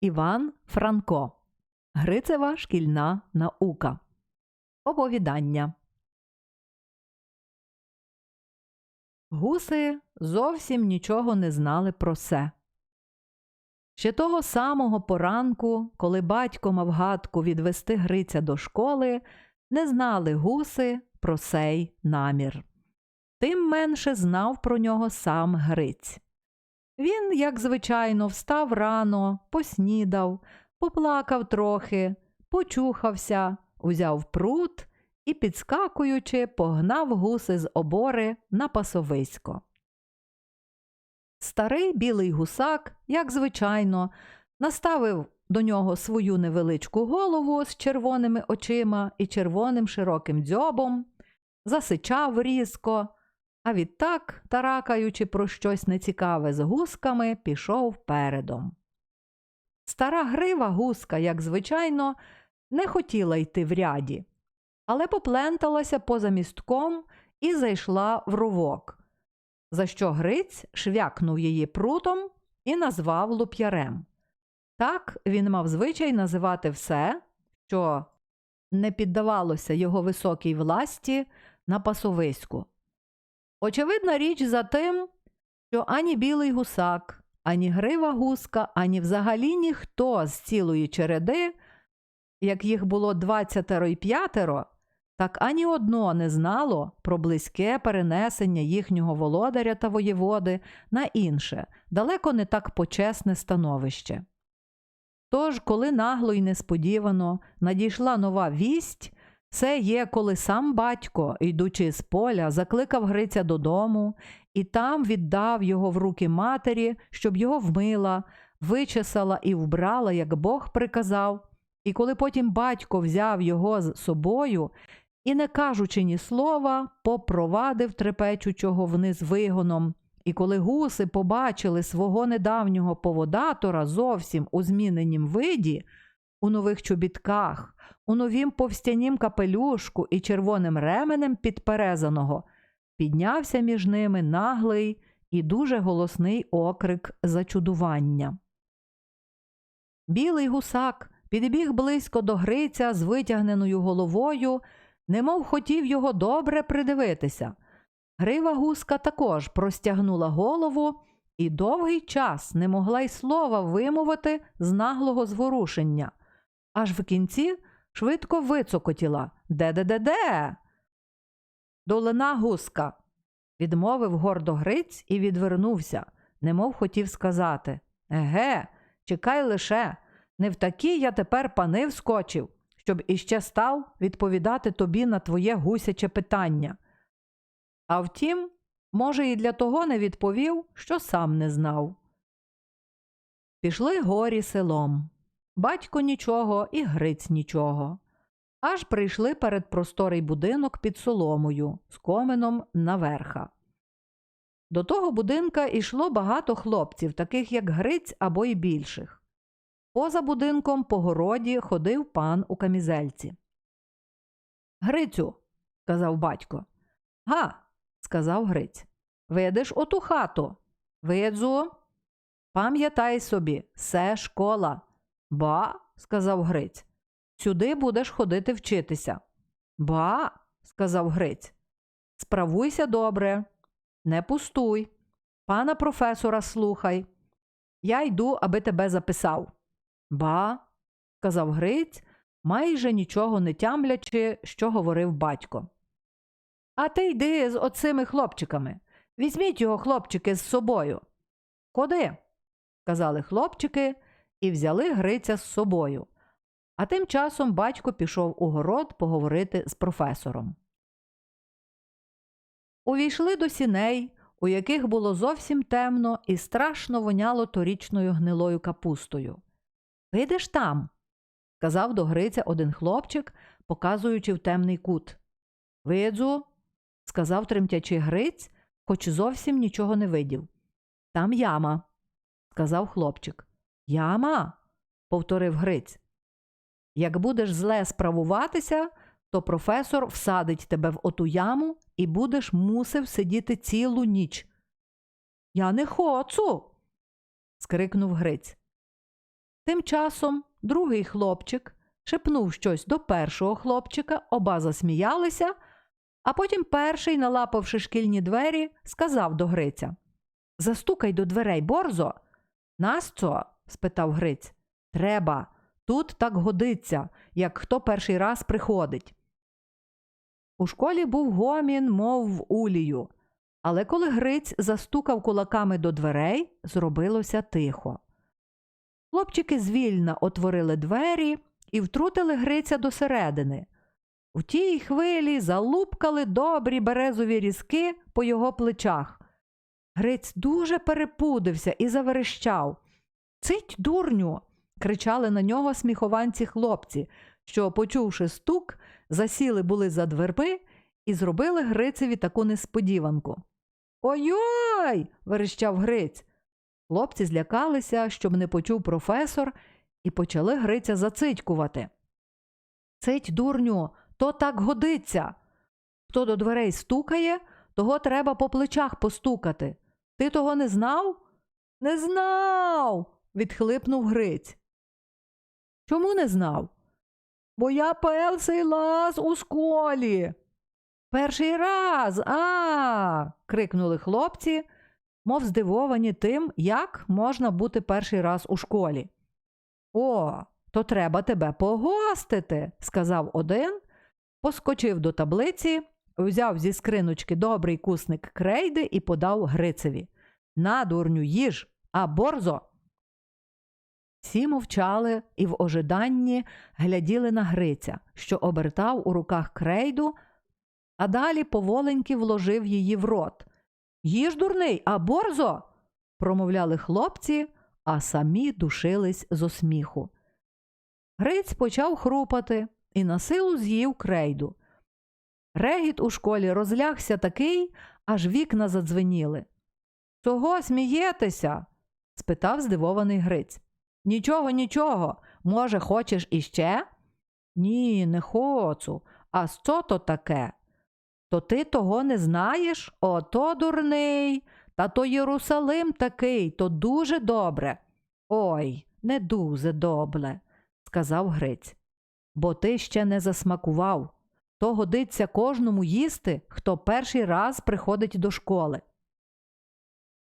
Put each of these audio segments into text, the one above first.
Іван Франко. Грицева шкільна наука. Оповідання. Гуси зовсім нічого не знали про се. Ще того самого поранку, коли батько мав гадку відвести Гриця до школи, не знали гуси про сей намір. Тим менше знав про нього сам Гриць. Він, як звичайно, встав рано, поснідав, поплакав трохи, почухався, узяв прут і, підскакуючи, погнав гуси з обори на пасовисько. Старий білий гусак, як звичайно, наставив до нього свою невеличку голову з червоними очима і червоним широким дзьобом, засичав різко, а відтак, таракаючи про щось нецікаве з гусками, пішов передом. Стара грива гуска, як звичайно, не хотіла йти в ряді, але попленталася поза містком і зайшла в ровок, за що Гриць швякнув її прутом і назвав луп'ярем. Так він мав звичай називати все, що не піддавалося його високій власті на пасовиську. Очевидна річ за тим, що ані білий гусак, ані грива гуска, ані взагалі ніхто з цілої череди, як їх було двадцятеро й п'ятеро, так ані одно не знало про близьке перенесення їхнього володаря та воєводи на інше, далеко не так почесне становище. Тож, коли нагло й несподівано надійшла нова вість, це є, коли сам батько, йдучи з поля, закликав Гриця додому і там віддав його в руки матері, щоб його вмила, вичесала і вбрала, як Бог приказав. І коли потім батько взяв його з собою і, не кажучи ні слова, попровадив трепечучого вниз вигоном. І коли гуси побачили свого недавнього поводатора зовсім у зміненім виді, у нових чобітках, у новім повстянім капелюшку і червоним ременем підперезаного, піднявся між ними наглий і дуже голосний окрик зачудування. Білий гусак підбіг близько до Гриця з витягненою головою, немов хотів його добре придивитися. Грива гуска також простягнула голову і довгий час не могла й слова вимовити з наглого зворушення. Аж в кінці швидко вицокотіла Де-де-де-де? Долина гуска, відмовив гордо Гриць і відвернувся, немов хотів сказати Еге, чекай лише, не в такі я тепер пани вскочив, щоб іще став відповідати тобі на твоє гусяче питання. А втім, може, і для того не відповів, що сам не знав. Пішли горі селом. Батько нічого і Гриць нічого. Аж прийшли перед просторий будинок під соломою з коменом наверха. До того будинка йшло багато хлопців, таких як Гриць або й більших. Поза будинком по городі ходив пан у камізельці. Грицю, сказав батько. Га, сказав Гриць. Видиш оту хату? Видзу. Пам'ятай собі, це школа. Ба, сказав Гриць. Сюди будеш ходити вчитися. Ба, сказав Гриць. Справуйся добре, не пустуй. Пана професора слухай. Я йду, аби тебе записав. Ба, сказав Гриць, майже нічого не тямлячи, що говорив батько. А ти йди з оцими хлопчиками. Візьміть його, хлопчики, з собою. Ходи, сказали хлопчики і взяли Гриця з собою. А тим часом батько пішов у город поговорити з професором. Увійшли до сіней, у яких було зовсім темно і страшно воняло торічною гнилою капустою. Видиш там, сказав до Гриця один хлопчик, показуючи в темний кут. Видзу, сказав тремтячи Гриць, хоч зовсім нічого не видів. Там яма, сказав хлопчик. Яма, повторив Гриць. Як будеш зле справуватися, то професор всадить тебе в оту яму і будеш мусив сидіти цілу ніч. Я не хочу. скрикнув Гриць. Тим часом другий хлопчик шепнув щось до першого хлопчика, оба засміялися, а потім перший, налапавши шкільні двері, сказав до Гриця Застукай до дверей, борзо. Насто? Спитав Гриць. Треба. Тут так годиться, як хто перший раз приходить. У школі був гомін, мов в улію, але коли Гриць застукав кулаками до дверей, зробилося тихо. Хлопчики звільно отворили двері і втрутили Гриця досередини. В тій хвилі залупкали добрі березові різки по його плечах. Гриць дуже перепудився і заверещав. Цить, дурню. кричали на нього сміхованці хлопці, що, почувши стук, засіли були за дверми і зробили Грицеві таку несподіванку. Ой-ой. верещав Гриць. Хлопці злякалися, щоб не почув професор, і почали Гриця зацитькувати. Цить, дурню, то так годиться. Хто до дверей стукає, того треба по плечах постукати. Ти того не знав? Не знав. Відхлипнув Гриць. Чому не знав? Бо я перший лаз у школі. Перший раз. А. крикнули хлопці, мов здивовані тим, як можна бути перший раз у школі. О, то треба тебе погостити, сказав один, поскочив до таблиці, взяв зі скриночки добрий кусник крейди і подав Грицеві. На, дурню, їж, а борзо. Всі мовчали і в ожиданні гляділи на Гриця, що обертав у руках крейду, а далі поволеньки вложив її в рот. Їж, дурний, а борзо. промовляли хлопці, а самі душились з осміху. Гриць почав хрупати і на силу з'їв крейду. Регіт у школі розлягся такий, аж вікна задзвеніли. Чого смієтеся? спитав здивований Гриць. Нічого, нічого. Може, хочеш іще? Ні, не хочу. А що то таке? То ти того не знаєш? Ото дурний. Та то Єрусалим такий, то дуже добре. Ой, не дуже добре, сказав Гриць. Бо ти ще не засмакував. То годиться кожному їсти, хто перший раз приходить до школи.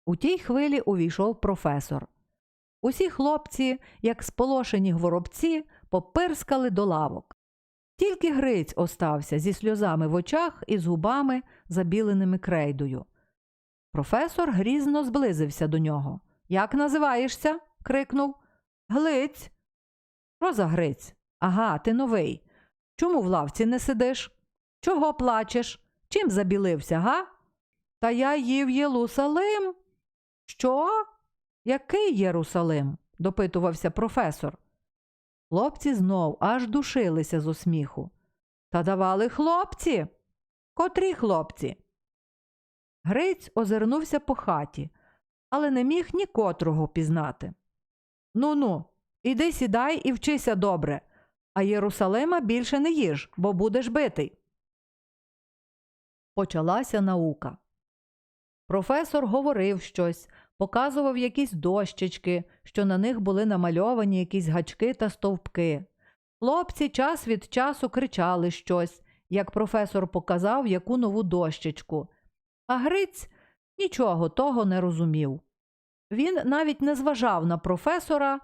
У тій хвилі увійшов професор. Усі хлопці, як сполошені гворобці, попирскали до лавок. Тільки Гриць остався зі сльозами в очах і з губами, забіленими крейдою. Професор грізно зблизився до нього. Як називаєшся? крикнув. Глиць. Що за Гриць? Ага, ти новий. Чому в лавці не сидиш? Чого плачеш? Чим забілився, га? Та я їв Єлусалим. Що? Який Єрусалим? допитувався професор. Хлопці знов аж душилися з усміху. Та давали хлопці. Котрі хлопці? Гриць озирнувся по хаті, але не міг ні котрого пізнати. Ну ну, іди сідай і вчися добре, а Єрусалима більше не їж, бо будеш битий. Почалася наука. Професор говорив щось, показував якісь дощечки, що на них були намальовані якісь гачки та стовпки. Хлопці час від часу кричали щось, як професор показав яку нову дощечку. А Гриць нічого того не розумів. Він навіть не зважав на професора,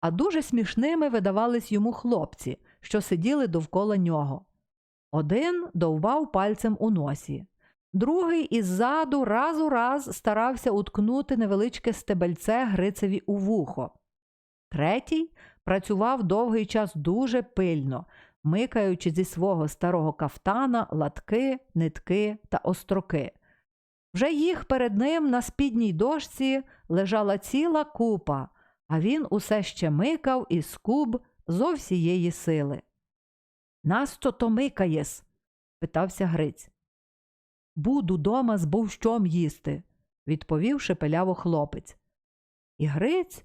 а дуже смішними видавались йому хлопці, що сиділи довкола нього. Один довбав пальцем у носі, другий іззаду раз у раз старався уткнути невеличке стебельце Грицеві у вухо. Третій працював довгий час дуже пильно, микаючи зі свого старого кафтана латки, нитки та остроки. Вже їх перед ним на спідній дошці лежала ціла купа, а він усе ще микав і скуб зо всієї сили. Насто то микаєс? питався Гриць. Буду дома з бовщом їсти, відповів шепеляво хлопець. І Гриць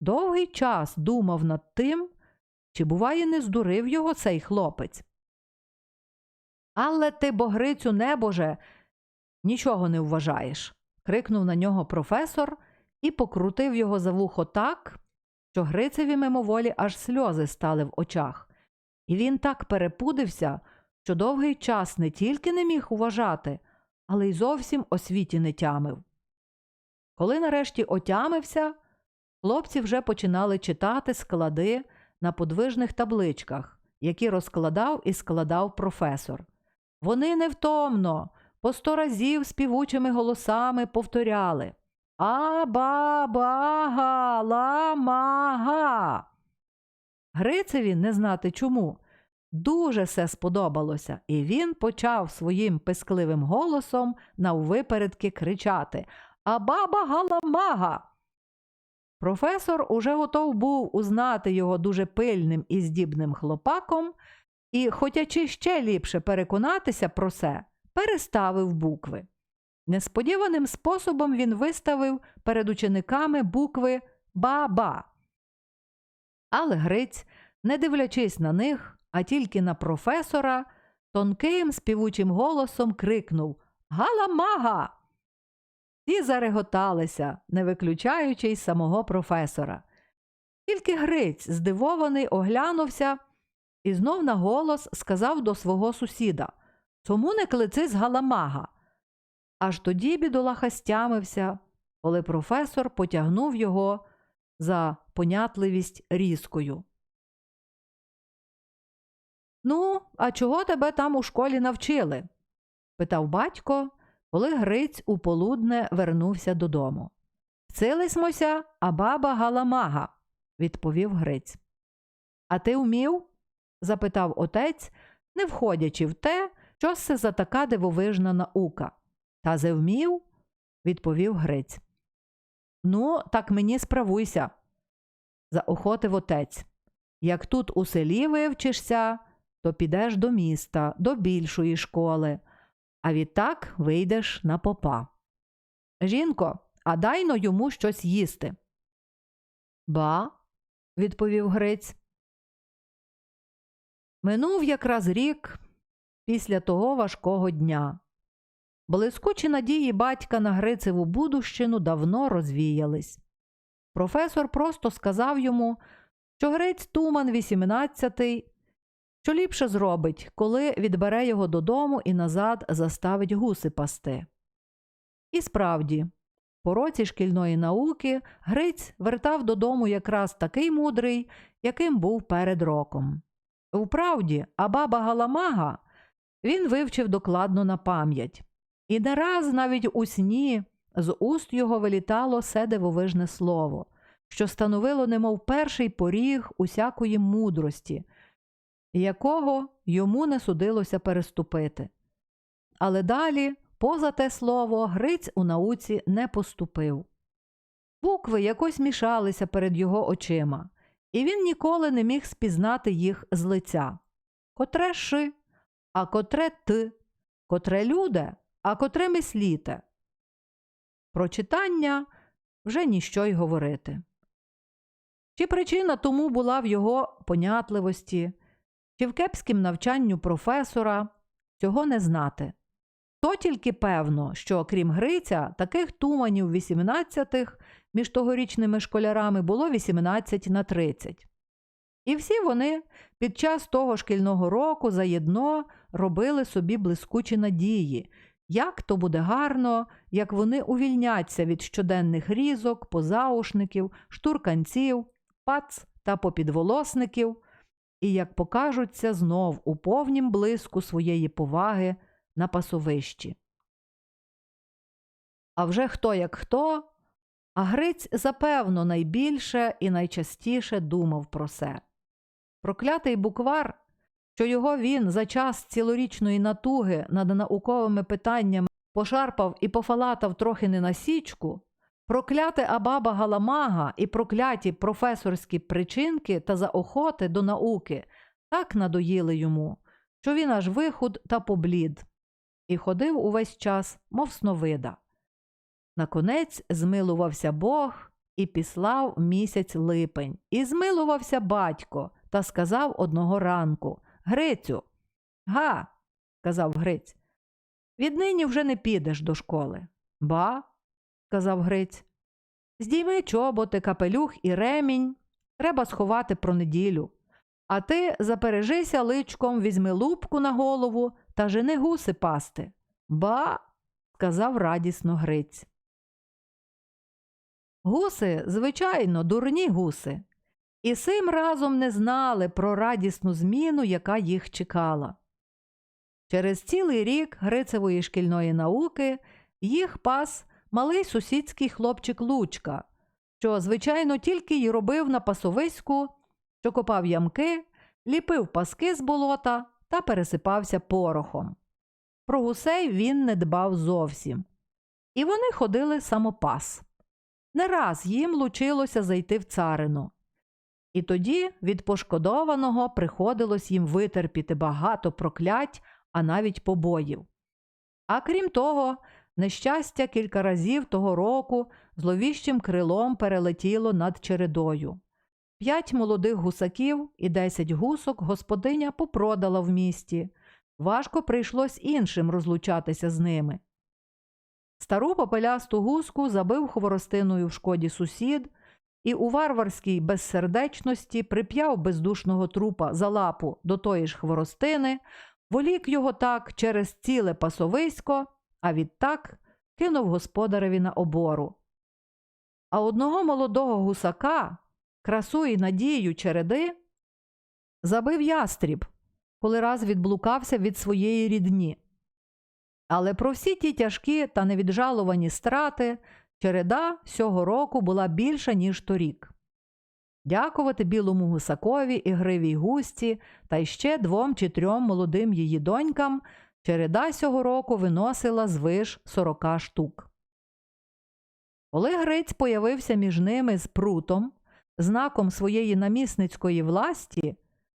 довгий час думав над тим, чи, буває, не здурив його цей хлопець. Але ти, бо Грицю, небоже, нічого не вважаєш. крикнув на нього професор і покрутив його за вухо так, що Грицеві мимоволі аж сльози стали в очах. І він так перепудився, що довгий час не тільки не міг уважати, але й зовсім освіті не тямив. Коли нарешті отямився, хлопці вже починали читати склади на подвижних табличках, які розкладав і складав професор. Вони невтомно, по сто разів співучими голосами повторяли А-ба-ба-га-ла-ма-га. Грицеві, не знати чому, дуже все сподобалося, і він почав своїм пискливим голосом наввипередки кричати А-ба-ба-га-ла-мага. Професор уже готов був узнати його дуже пильним і здібним хлопаком, і, хотячи ще ліпше переконатися про це, переставив букви. Несподіваним способом він виставив перед учениками букви Ба-ба. Але Гриць, не дивлячись на них, а тільки на професора, тонким співучим голосом крикнув Галамага! Ті зареготалися, не виключаючи й самого професора. Тільки Гриць, здивований, оглянувся і знов на голос сказав до свого сусіда Чому не клици з галамага? Аж тоді бідолаха стямився, коли професор потягнув його за понятливість різкою. Ну, а чого тебе там у школі навчили? питав батько, коли Гриць у полудне вернувся додому. Вцилисмося, а баба галамага, відповів Гриць. А ти вмів? запитав отець, не входячи в те, що це за така дивовижна наука. Та зевмів, відповів Гриць. Ну, так мені справуйся, заохотив отець. Як тут у селі вивчишся, то підеш до міста, до більшої школи, а відтак вийдеш на попа. Жінко, а дай но йому щось їсти. Ба, відповів Гриць. Минув якраз рік після того важкого дня. Блискучі надії батька на Грицеву будущину давно розвіялись. Професор просто сказав йому, що Грець Туман 18 що ліпше зробить, коли відбере його додому і назад заставить гуси пасти. І справді, по році шкільної науки Гриць вертав додому якраз такий мудрий, яким був перед роком. Вправді, а баба Галамага він вивчив докладно на пам'ять. І не раз навіть у сні з уст його вилітало все дивовижне слово, що становило немов перший поріг усякої мудрості, якого йому не судилося переступити. Але далі, поза те слово, Гриць у науці не поступив. Букви якось мішалися перед його очима, і він ніколи не міг спізнати їх з лиця. Котре ши, а котре ти, котре люде, а котре мисліте. Про читання вже ніщо й говорити. Чи причина тому була в його понятливості, чи в кепськім навчанню професора цього не знати. То тільки певно, що крім Гриця, таких туманів 18-х між тогорічними школярами було 18 на 30. І всі вони під час того шкільного року заєдно робили собі блискучі надії, як то буде гарно, як вони увільняться від щоденних різок, позаушників, штурканців, пац та попідволосників, і як покажуться знов у повнім блиску своєї поваги на пасовищі. А вже хто як хто, а Гриць запевно найбільше і найчастіше думав про це. Проклятий буквар, що його він за час цілорічної натуги над науковими питаннями пошарпав і пофалатав трохи не на січку, прокляте Абаба Галамага і прокляті професорські причинки та заохоти до науки так надоїли йому, що він аж вихуд та поблід, і ходив увесь час, мов сновида. Наконець змилувався Бог і післав місяць липень, і змилувався батько та сказав одного ранку Грицю, га, сказав Гриць, віднині вже не підеш до школи. Ба, сказав Гриць. Здійми чоботи, капелюх і ремінь, Треба сховати про неділю. А ти запережися личком, візьми лупку на голову та жени гуси пасти. Ба, сказав радісно Гриць. Гуси, звичайно, дурні гуси, і сим разом не знали про радісну зміну, яка їх чекала. Через цілий рік Грицевої шкільної науки їх пас малий сусідський хлопчик Лучка, що, звичайно, тільки й робив на пасовиську, що копав ямки, ліпив паски з болота та пересипався порохом. Про гусей він не дбав зовсім. І вони ходили самопас. Не раз їм лучилося зайти в царину. І тоді від пошкодованого приходилось їм витерпіти багато проклять, а навіть побоїв. А крім того, нещастя кілька разів того року зловіщим крилом перелетіло над чередою. П'ять молодих гусаків і десять гусок господиня попродала в місті. Важко прийшлось іншим розлучатися з ними. Стару попелясту гуску забив хворостиною в шкоді сусід і у варварській безсердечності прип'яв бездушного трупа за лапу до тої ж хворостини, волік його так через ціле пасовисько, а відтак кинув господареві на обору. А одного молодого гусака, красу і надію череди, забив ястріб, коли раз відблукався від своєї рідні. Але про всі ті тяжкі та невіджалувані страти череда сього року була більша, ніж торік. Дякувати білому гусакові і гривій густі та ще двом чи трьом молодим її донькам череда сього року виносила звиш сорока штук. Коли Гриць появився між ними з прутом, знаком своєї намісницької власті,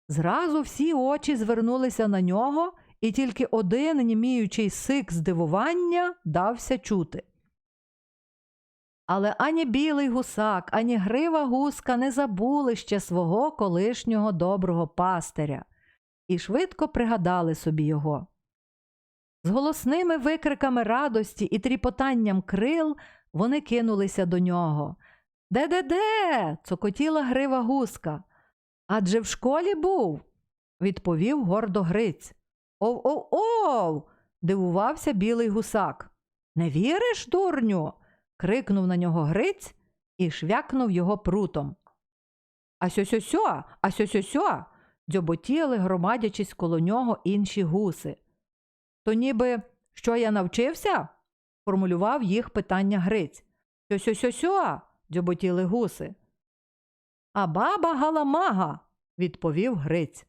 зразу всі очі звернулися на нього, і тільки один німіючий сик здивування дався чути. Але ані білий гусак, ані грива гуска не забули ще свого колишнього доброго пастиря і швидко пригадали собі його. З голосними викриками радості і тріпотанням крил вони кинулися до нього. Де де де? цокотіла грива гуска. Адже в школі був, відповів гордо Гриць. Ов ов ов. дивувався білий гусак. Не віриш, дурню? крикнув на нього Гриць і швякнув його прутом. А сьо-сьо-сьо, а сьо-сьо-сьо, дзьоботіли, громадячись коло нього інші гуси. То ніби що я навчився? формулював їх питання Гриць. Сьо-сьо-сьо-сьо, дзьоботіли гуси. А баба галамага, відповів Гриць.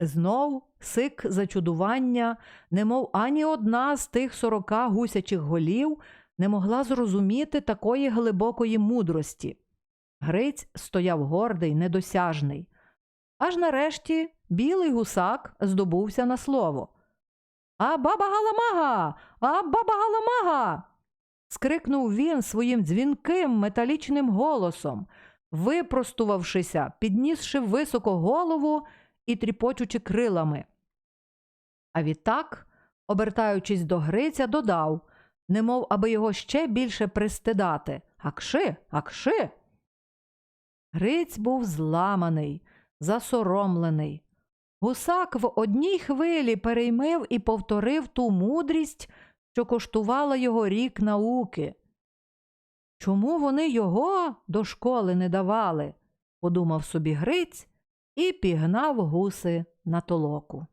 Знов сик зачудування, немов ані одна з тих сорока гусячих голів не могла зрозуміти такої глибокої мудрості. Гриць стояв гордий, недосяжний. Аж нарешті білий гусак здобувся на слово. А баба галамага, а баба галамага. скрикнув він своїм дзвінким металічним голосом, випростувавшися, піднісши високо голову і тріпочучи крилами. А відтак, обертаючись до Гриця, додав, немов аби його ще більше пристидати Акши, акши. Гриць був зламаний, засоромлений. Гусак в одній хвилі переймив і повторив ту мудрість, що коштувала його рік науки. Чому вони його до школи не давали? подумав собі Гриць і пігнав гуси на толоку.